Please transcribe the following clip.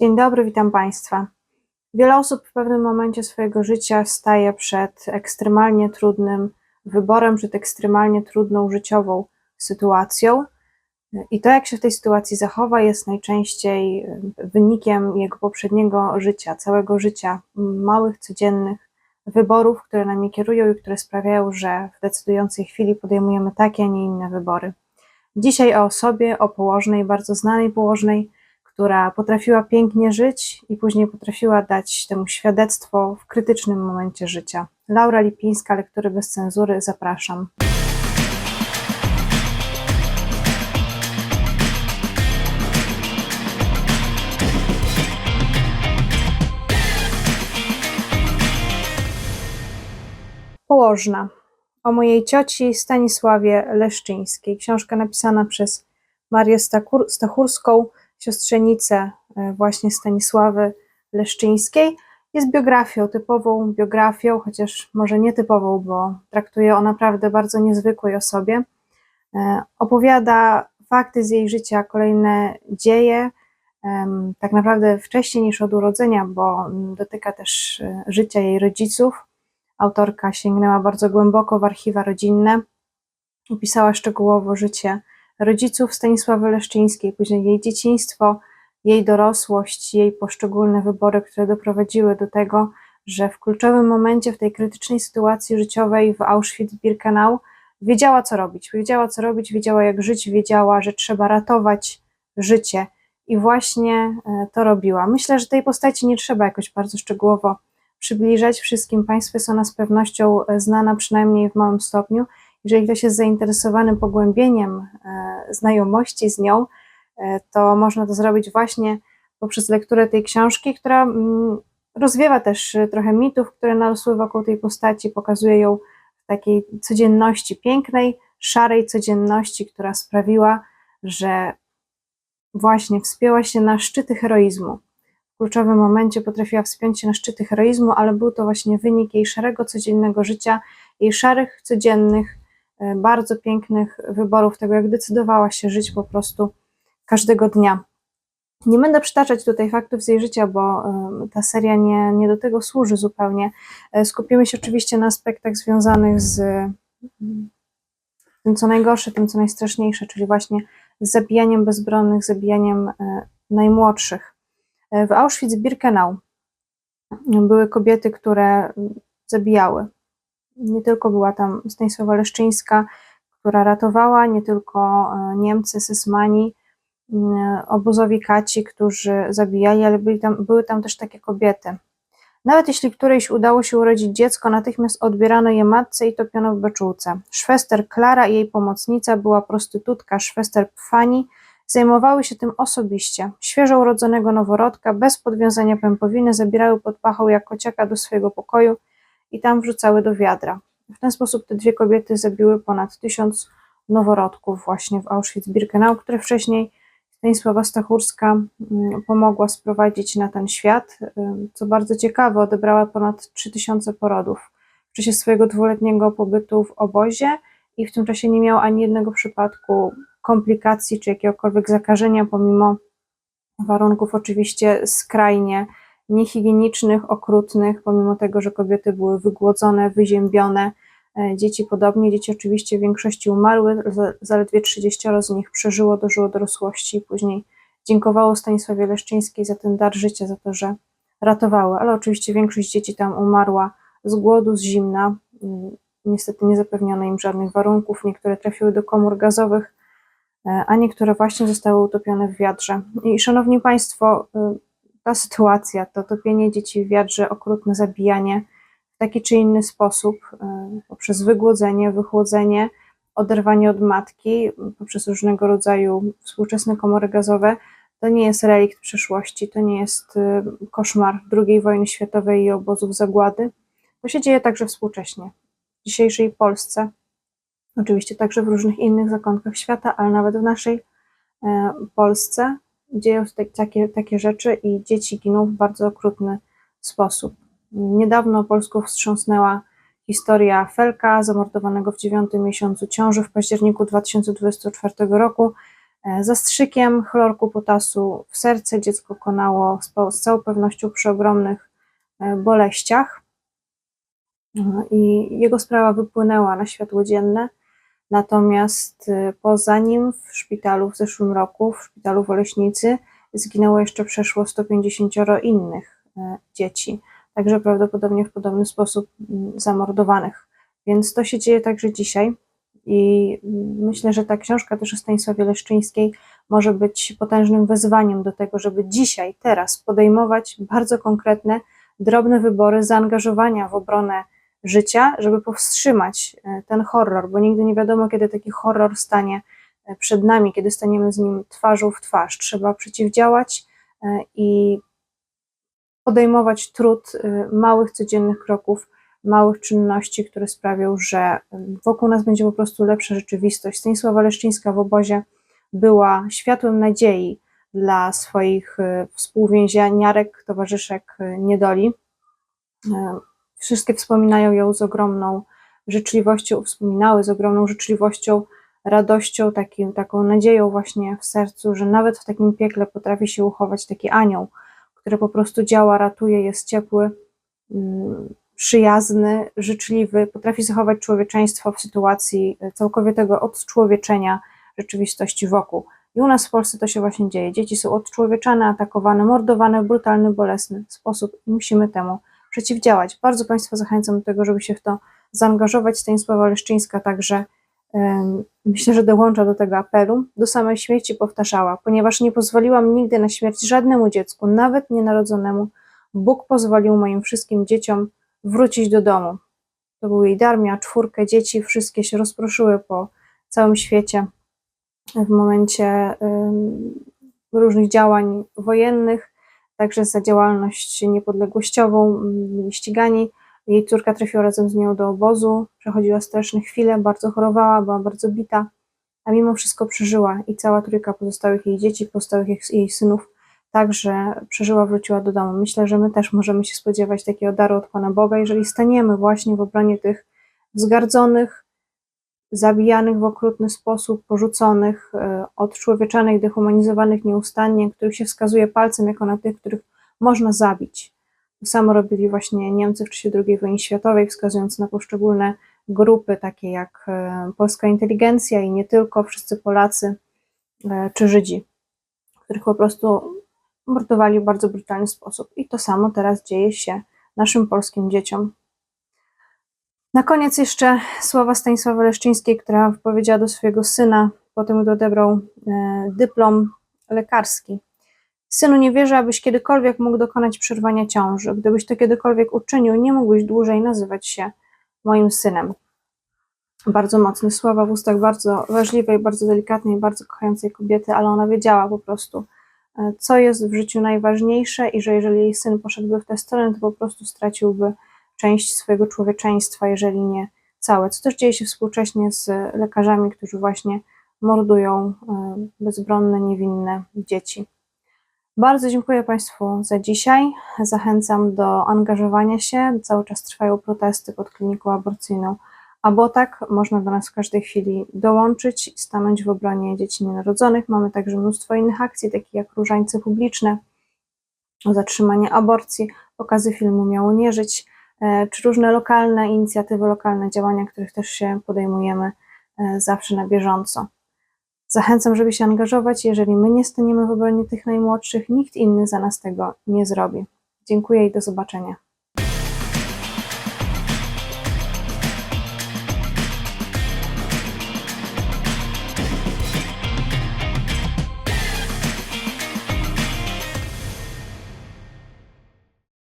Dzień dobry, witam Państwa. Wiele osób w pewnym momencie swojego życia staje przed ekstremalnie trudnym wyborem, przed ekstremalnie trudną życiową sytuacją. I to, jak się w tej sytuacji zachowa, jest najczęściej wynikiem jego poprzedniego życia, całego życia, małych, codziennych wyborów, które nami kierują i które sprawiają, że w decydującej chwili podejmujemy takie, a nie inne wybory. Dzisiaj o osobie, o położnej, bardzo znanej położnej, która potrafiła pięknie żyć i później potrafiła dać temu świadectwo w krytycznym momencie życia. Laura Lipińska, lektury bez cenzury, zapraszam. Położna. O mojej cioci Stanisławie Leszczyńskiej. Książka napisana przez Marię Stachurską, siostrzenicę e, właśnie Stanisławy Leszczyńskiej. Jest biografią, typową biografią, chociaż może nietypową, bo traktuje o naprawdę bardzo niezwykłej osobie. E, opowiada fakty z jej życia, kolejne dzieje, tak naprawdę wcześniej niż od urodzenia, bo dotyka też e, życia jej rodziców. Autorka sięgnęła bardzo głęboko w archiwa rodzinne, opisała szczegółowo życie rodziców Stanisławy Leszczyńskiej, później jej dzieciństwo, jej dorosłość, jej poszczególne wybory, które doprowadziły do tego, że w kluczowym momencie, w tej krytycznej sytuacji życiowej w Auschwitz-Birkenau wiedziała, co robić. Wiedziała, co robić, wiedziała, jak żyć, wiedziała, że trzeba ratować życie. I właśnie e, to robiła. Myślę, że tej postaci nie trzeba jakoś bardzo szczegółowo przybliżać wszystkim. Państwu jest ona z pewnością e, znana, przynajmniej w małym stopniu. Jeżeli ktoś jest zainteresowany pogłębieniem e, znajomości z nią, e, to można to zrobić właśnie poprzez lekturę tej książki, która mm, rozwiewa też trochę mitów, które narosły wokół tej postaci, pokazuje ją w takiej codzienności, pięknej, szarej codzienności, która sprawiła, że właśnie wspięła się na szczyty heroizmu. W kluczowym momencie potrafiła wspiąć się na szczyty heroizmu, ale był to właśnie wynik jej szarego codziennego życia, jej szarych codziennych E, bardzo pięknych wyborów, tego jak decydowała się żyć po prostu każdego dnia. Nie będę przytaczać tutaj faktów z jej życia, bo e, ta seria nie, nie do tego służy zupełnie. E, skupimy się oczywiście na aspektach związanych z tym, co najgorsze, tym, co najstraszniejsze, czyli właśnie z zabijaniem bezbronnych, zabijaniem najmłodszych. W Auschwitz-Birkenau były kobiety, które zabijały, nie tylko była tam Stanisława Leszczyńska, która ratowała, nie tylko e, Niemcy, Sysmani, e, obozowi Kaci, którzy zabijali, ale byli tam, były tam też takie kobiety. Nawet jeśli którejś udało się urodzić dziecko, natychmiast odbierano je matce i topiono w beczułce. Szwester Klara i jej pomocnica była prostytutka Szwester Pfani, zajmowały się tym osobiście. Świeżo urodzonego noworodka bez podwiązania pępowiny zabierały pod pachą jak kociaka do swojego pokoju i tam wrzucały do wiadra. W ten sposób te dwie kobiety zabiły ponad tysiąc noworodków właśnie w Auschwitz-Birkenau, które wcześniej Stanisława Stachurska mm, pomogła sprowadzić na ten świat. Co bardzo ciekawe, odebrała ponad 3000 porodów w czasie swojego dwuletniego pobytu w obozie i w tym czasie nie miał ani jednego przypadku komplikacji czy jakiegokolwiek zakażenia, pomimo warunków oczywiście skrajnie niehigienicznych, okrutnych, pomimo tego, że kobiety były wygłodzone, wyziębione, e, dzieci podobnie. Dzieci oczywiście w większości umarły, zaledwie 30 z nich przeżyło, dożyło dorosłości i później dziękowało Stanisławie Leszczyńskiej za ten dar życia, za to, że ratowały, ale oczywiście większość dzieci tam umarła z głodu, z zimna. Mm, niestety nie zapewniono im żadnych warunków. Niektóre trafiły do komór gazowych, e, a niektóre właśnie zostały utopione w wiatrze. I szanowni Państwo, y, ta sytuacja, to topienie dzieci w wiadrze, okrutne zabijanie w taki czy inny sposób, e, poprzez wygłodzenie, wychłodzenie, oderwanie od matki, poprzez różnego rodzaju współczesne komory gazowe, to nie jest relikt przeszłości, to nie jest e, koszmar II wojny światowej i obozów zagłady. To się dzieje także współcześnie, w dzisiejszej Polsce, oczywiście także w różnych innych zakątkach świata, ale nawet w naszej e, Polsce dzieją się takie, takie rzeczy i dzieci giną w bardzo okrutny sposób. Niedawno Polską wstrząsnęła historia Felka, zamordowanego w dziewiątym miesiącu ciąży w październiku 2024 roku. E, Zastrzykiem chlorku potasu w serce dziecko konało z całą pewnością przy ogromnych e, boleściach. E, I jego sprawa wypłynęła na światło dzienne. Natomiast e, poza nim w szpitalu w zeszłym roku, w szpitalu w Oleśnicy, zginęło jeszcze przeszło 150 innych e, dzieci, także prawdopodobnie w podobny sposób mm, zamordowanych. Więc to się dzieje także dzisiaj. I mm, myślę, że ta książka też o Stanisławie Leszczyńskiej może być potężnym wezwaniem do tego, żeby dzisiaj, teraz podejmować bardzo konkretne, drobne wybory zaangażowania w obronę życia, żeby powstrzymać e, ten horror, bo nigdy nie wiadomo, kiedy taki horror stanie e, przed nami, kiedy staniemy z nim twarzą w twarz. Trzeba przeciwdziałać e, i podejmować trud małych, codziennych kroków, małych czynności, które sprawią, że wokół nas będzie po prostu lepsza rzeczywistość. Stanisława Leszczyńska w obozie była światłem nadziei dla swoich współwięzianiarek, towarzyszek niedoli. Wszystkie wspominają ją z ogromną życzliwością, wspominały z ogromną życzliwością, radością, takim, taką nadzieją właśnie w sercu, że nawet w takim piekle potrafi się uchować taki anioł, który po prostu działa, ratuje, jest ciepły, mm, przyjazny, życzliwy, potrafi zachować człowieczeństwo w sytuacji e, całkowitego odczłowieczenia rzeczywistości wokół. I u nas w Polsce to się właśnie dzieje. Dzieci są odczłowieczane, atakowane, mordowane w brutalny, bolesny sposób i musimy temu przeciwdziałać. Bardzo Państwa zachęcam do tego, żeby się w to zaangażować. Stanisława Leszczyńska także myślę, że dołącza do tego apelu. Do samej śmierci powtarzała, ponieważ nie pozwoliłam nigdy na śmierć żadnemu dziecku, nawet nienarodzonemu. Bóg pozwolił moim wszystkim dzieciom wrócić do domu. To był jej dar, miała czwórkę dzieci, wszystkie się rozproszyły po całym świecie w momencie różnych działań wojennych, także za działalność niepodległościową byli ścigani. Jej córka trafiła razem z nią do obozu, przechodziła straszne chwile, bardzo chorowała, była bardzo bita, a mimo wszystko przeżyła i cała trójka pozostałych jej dzieci, pozostałych jej- jej synów także przeżyła, wróciła do domu. Myślę, że my też możemy się spodziewać takiego daru od Pana Boga, jeżeli staniemy właśnie w obronie tych wzgardzonych, zabijanych w okrutny sposób, porzuconych, e, odczłowieczanych, dehumanizowanych nieustannie, których się wskazuje palcem jako na tych, których można zabić. To samo robili właśnie Niemcy w czasie II wojny światowej, wskazując na poszczególne grupy, takie jak e, polska inteligencja i nie tylko, wszyscy Polacy e, czy Żydzi, których po prostu mordowali w bardzo brutalny sposób. I to samo teraz dzieje się naszym polskim dzieciom. Na koniec jeszcze słowa Stanisława Leszczyńskiej, która powiedziała do swojego syna, potem gdy odebrał e, dyplom lekarski. Synu, nie wierzę, abyś kiedykolwiek mógł dokonać przerwania ciąży. Gdybyś to kiedykolwiek uczynił, nie mógłbyś dłużej nazywać się moim synem. Bardzo mocne słowa w ustach bardzo wrażliwej, bardzo delikatnej, bardzo kochającej kobiety, ale ona wiedziała po prostu, e, co jest w życiu najważniejsze i że jeżeli jej syn poszedłby w tę stronę, to po prostu straciłby część swojego człowieczeństwa, jeżeli nie całe. Co też dzieje się współcześnie z lekarzami, którzy właśnie mordują e, bezbronne, niewinne dzieci. Bardzo dziękuję Państwu za dzisiaj. Zachęcam do angażowania się. Cały czas trwają protesty pod kliniką aborcyjną Abotak. Można do nas w każdej chwili dołączyć i stanąć w obronie dzieci nienarodzonych. Mamy także mnóstwo innych akcji, takich jak różańce publiczne, zatrzymanie aborcji, pokazy filmu Miało nie żyć, czy różne lokalne inicjatywy, lokalne działania, których też się podejmujemy e, zawsze na bieżąco. Zachęcam, żeby się angażować. Jeżeli my nie staniemy w obronie tych najmłodszych, nikt inny za nas tego nie zrobi. Dziękuję i do zobaczenia.